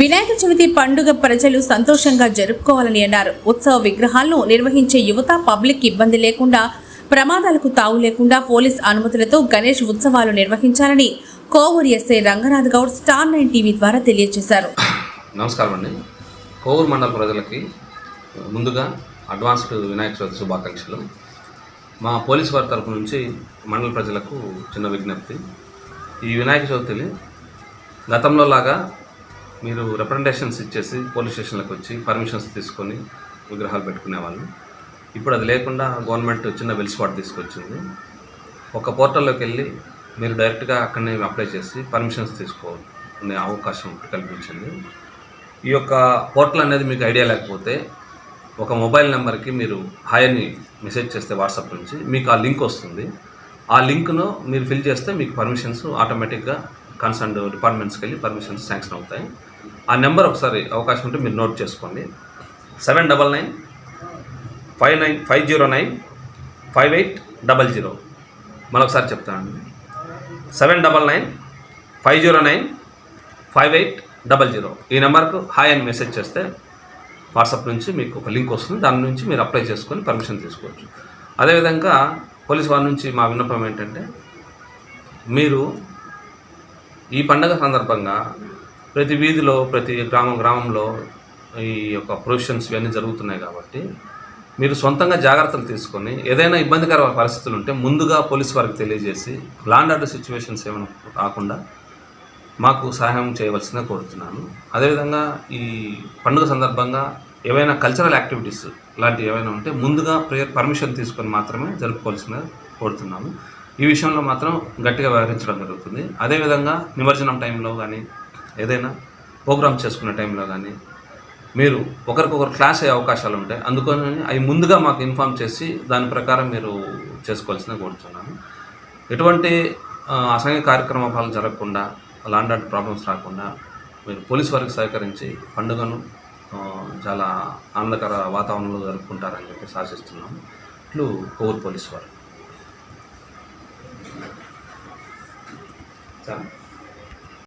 వినాయక చవితి పండుగ ప్రజలు సంతోషంగా జరుపుకోవాలని అన్నారు. ఉత్సవ విగ్రహాలను నిర్వహించే యువత పబ్లిక్ ఇబ్బంది లేకుండా ప్రమాదాలకు తావు లేకుండా పోలీస్ అనుమతులతో గణేష్ ఉత్సవాలు నిర్వహించాలని Kovur SI Ranganath Goud Star nine TV ద్వారా తెలియజేశారు. నమస్కారం అండి. కోవూరు మండల ప్రజలకి ముందుగా అడ్వాన్స్డ్ వినాయక చవితి శుభాకాంక్షలు. మా పోలీస్ వారి తరపు నుంచి మండల ప్రజలకు చిన్న విజ్ఞప్తి. ఈ వినాయక చవితిని గతంలో లాగా మీరు రిప్రజెంటేషన్స్ ఇచ్చేసి పోలీస్ స్టేషన్లకు వచ్చి పర్మిషన్స్ తీసుకొని విగ్రహాలు పెట్టుకునేవాళ్ళు. ఇప్పుడు అది లేకుండా గవర్నమెంట్ చిన్న వెలుసుబాటు తీసుకొచ్చింది. ఒక పోర్టల్లోకి వెళ్ళి మీరు డైరెక్ట్గా అక్కడనే అప్లై చేసి పర్మిషన్స్ తీసుకోవాలనే అవకాశం కల్పించింది. ఈ యొక్క పోర్టల్ అనేది మీకు ఐడియా లేకపోతే ఒక మొబైల్ నెంబర్కి మీరు హాయ్ అని మెసేజ్ చేస్తే వాట్సాప్ నుంచి మీకు ఆ లింక్ వస్తుంది. ఆ లింక్ను మీరు ఫిల్ చేస్తే మీకు పర్మిషన్స్ ఆటోమేటిక్గా కన్సర్న్ డిపార్ట్మెంట్స్కి వెళ్ళి పర్మిషన్స్ శాంక్షన్ అవుతాయి. ఆ నెంబర్ ఒకసారి అవకాశం ఉంటే మీరు నోట్ చేసుకోండి. Seven double nine five nine five zero nine five eight double zero. మరొకసారి చెప్తానండి seven double nine five zero nine five eight double zero. ఈ నెంబర్కు హాయ్ అని మెసేజ్ చేస్తే వాట్సాప్ నుంచి మీకు ఒక లింక్ వస్తుంది. దాని నుంచి మీరు అప్లై చేసుకొని పర్మిషన్ తీసుకోవచ్చు. అదేవిధంగా పోలీస్ వారి నుంచి మా విన్నపం ఏంటంటే మీరు ఈ పండగ సందర్భంగా ప్రతి వీధిలో ప్రతి గ్రామం గ్రామంలో ఈ యొక్క ప్రొవిషన్స్ ఇవన్నీ జరుగుతున్నాయి కాబట్టి మీరు సొంతంగా జాగ్రత్తలు తీసుకొని ఏదైనా ఇబ్బందికర పరిస్థితులు ఉంటే ముందుగా పోలీస్ వారికి తెలియజేసి లాండ్ ఆర్డర్ సిచ్యువేషన్స్ ఏమైనా రాకుండా మాకు సహాయం చేయవలసిందిగా కోరుతున్నాను. అదేవిధంగా ఈ పండుగ సందర్భంగా ఏవైనా కల్చరల్ యాక్టివిటీస్ లాంటివి ఏవైనా ఉంటే ముందుగా ప్రేయర్ పర్మిషన్ తీసుకొని మాత్రమే జరుపుకోవాల్సిందిగా కోరుతున్నాము ఈ విషయంలో మాత్రం గట్టిగా వ్యవహరించడం జరుగుతుంది. అదేవిధంగా నిమజ్జనం టైంలో కానీ ఏదైనా ప్రోగ్రామ్ చేసుకునే టైంలో కానీ మీరు ఒకరికొకరు క్లాస్ అయ్యే అవకాశాలు ఉంటాయి. అందుకని అవి ముందుగా మాకు ఇన్ఫామ్ చేసి దాని ప్రకారం మీరు చేసుకోవాల్సిందిగా కోరుతున్నాను ఎటువంటి అసంఘ కార్యక్రమాలు జరగకుండా లాండ్ ఆర్డర్ ప్రాబ్లమ్స్ రాకుండా మీరు పోలీస్ వారికి సహకరించి పండుగను చాలా ఆనందకర వాతావరణంలో జరుపుకుంటారని చెప్పి ఆశిస్తున్నాము. ఇట్లు కోవూరు పోలీస్ వారు. చాలా